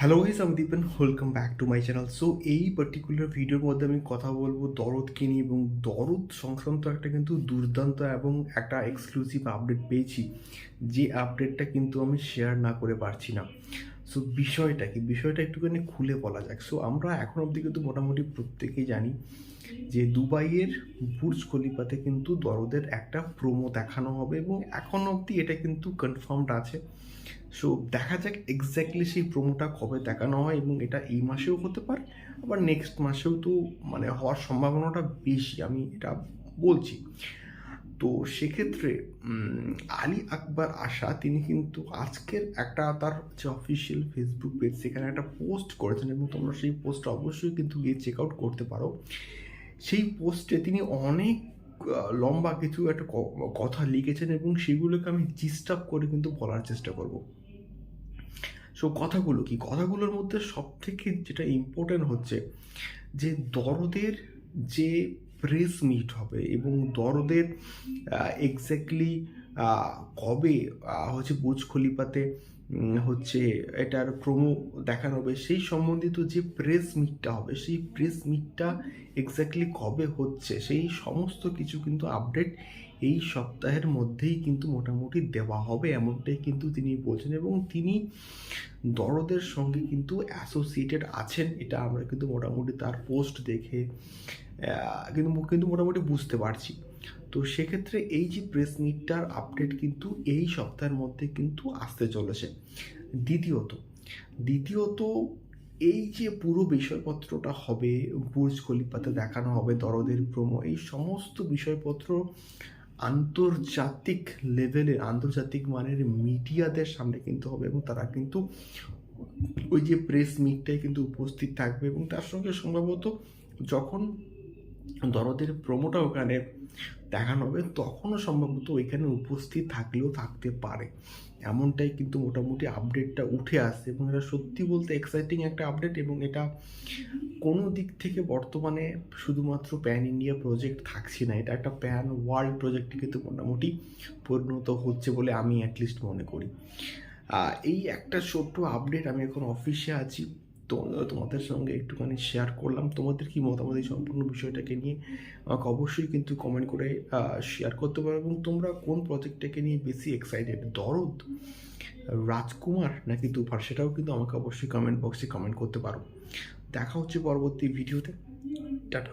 Hello guys আমি Dipen welcome back to my channel so এই particular ভিডিওর মধ্যে আমি কথা বলব দরদকে নিয়ে এবং দরদ সংক্রান্ত একটা কিন্তু দুর্দান্ত এবং একটা এক্সক্লুসিভ আপডেট পেয়েছি। যে আপডেটটা কিন্তু আমি শেয়ার না করে পারছি না। সো বিষয়টা কি? বিষয়টা একটুখানি খুলে বলা যাক। সো আমরা এখন অবধি কিন্তু মোটামুটি প্রত্যেকেই জানি যে দুবাইয়ের বুর্জ খলিফাতে কিন্তু দরদের একটা প্রোমো দেখানো হবে এবং এখন অবধি এটা কিন্তু কনফার্মড আছে। সো দেখা যাক এক্স্যাক্টলি সেই প্রোমোটা কবে দেখানো হয় এবং এটা এই মাসেও হতে পারে, আবার নেক্সট মাসেও তো মানে হওয়ার সম্ভাবনাটা বেশি, আমি এটা বলছি। তো সেক্ষেত্রে আলী আকবর আশা, তিনি কিন্তু আজকের একটা তার যে অফিসিয়াল ফেসবুক পেজ সেখানে একটা পোস্ট করেছেন এবং তোমরা সেই পোস্টটা অবশ্যই কিন্তু গিয়ে চেক আউট করতে পারো। সেই পোস্টে তিনি অনেক লম্বা কিছু একটা কথা লিখেছেন এবং সেগুলোকে আমি ডিস্টার্ব করে কিন্তু বলার চেষ্টা করব। সো কথাগুলো কি? কথাগুলোর মধ্যে সব থেকে যেটা ইম্পর্টেন্ট হচ্ছে যে দরদের যে প্রেস মিট হবে এবং দরদের এক্স্যাক্টলি কবে হচ্ছে বুজ খলিফাতে উম, হচ্ছে এটার প্রোমো দেখানো হবে। সেই সম্বন্ধিত যে প্রেস মিটটা হবে, সেই প্রেস মিটটা এক্স্যাক্টলি কবে হচ্ছে, সেই সমস্ত কিছু কিন্তু আপডেট এই সপ্তাহের মধ্যেই কিন্তু মোটামুটি দেওয়া হবে, এমনটাই কিন্তু তিনি বলছেন এবং তিনি দরদের সঙ্গে কিন্তু অ্যাসোসিয়েটেড আছেন, এটা আমরা কিন্তু মোটামুটি তার পোস্ট দেখে কিন্তু কিন্তু মোটামুটি বুঝতে পারছি। তো সেক্ষেত্রে এই যে প্রেস মিটটার আপডেট কিন্তু এই সপ্তাহের মধ্যে কিন্তু আসতে চলেছে। দ্বিতীয়ত দ্বিতীয়ত এই যে পুরো বিষয়পত্রটা হবে বুর্জ খলিফাতে দেখানো হবে, দরদের প্রোমো এই সমস্ত বিষয়পত্র আন্তর্জাতিক লেভেলে আন্তর্জাতিক মানের মিডিয়াদের সামনে কিন্তু হবে এবং তারা কিন্তু ওই যে প্রেস মিটটাই কিন্তু উপস্থিত থাকবে এবং তার সঙ্গে সম্ভবত যখন দরদের প্রোমোটা ওখানে দেখানো হবে, তখনও সম্ভবত ওইখানে উপস্থিত থাকলেও থাকতে পারে। এমনটাই কিন্তু মোটামুটি আপডেটটা উঠে আসছে এবং এটা সত্যি বলতে এক্সাইটিং একটা আপডেট এবং এটা কোনো দিক থেকে বর্তমানে শুধুমাত্র প্যান ইন্ডিয়া প্রজেক্ট থাকছে না, এটা একটা প্যান ওয়ার্ল্ড প্রজেক্টে কিন্তু মোটামুটি পরিণত হচ্ছে বলে আমি অ্যাটলিস্ট মনে করি। এই একটা ছোট্ট আপডেট আমি এখন অফিসে আছি। তো তোমাদের সঙ্গে একটুখানি শেয়ার করলাম। তোমাদের কি মতামত এই সম্পূর্ণ বিষয়টাকে নিয়ে? আমাকে অবশ্যই কিন্তু কমেন্ট করে শেয়ার করতে পারো। এবং তোমরা কোন প্রজেক্টটাকে নিয়ে বেশি এক্সাইটেড দরদ? রাজকুমার? নাকি তুফার সেটাও কিন্তু আমাকে অবশ্যই কমেন্ট বক্সে কমেন্ট করতে পারো। দেখা হচ্ছে পরবর্তী ভিডিওতে টাটা।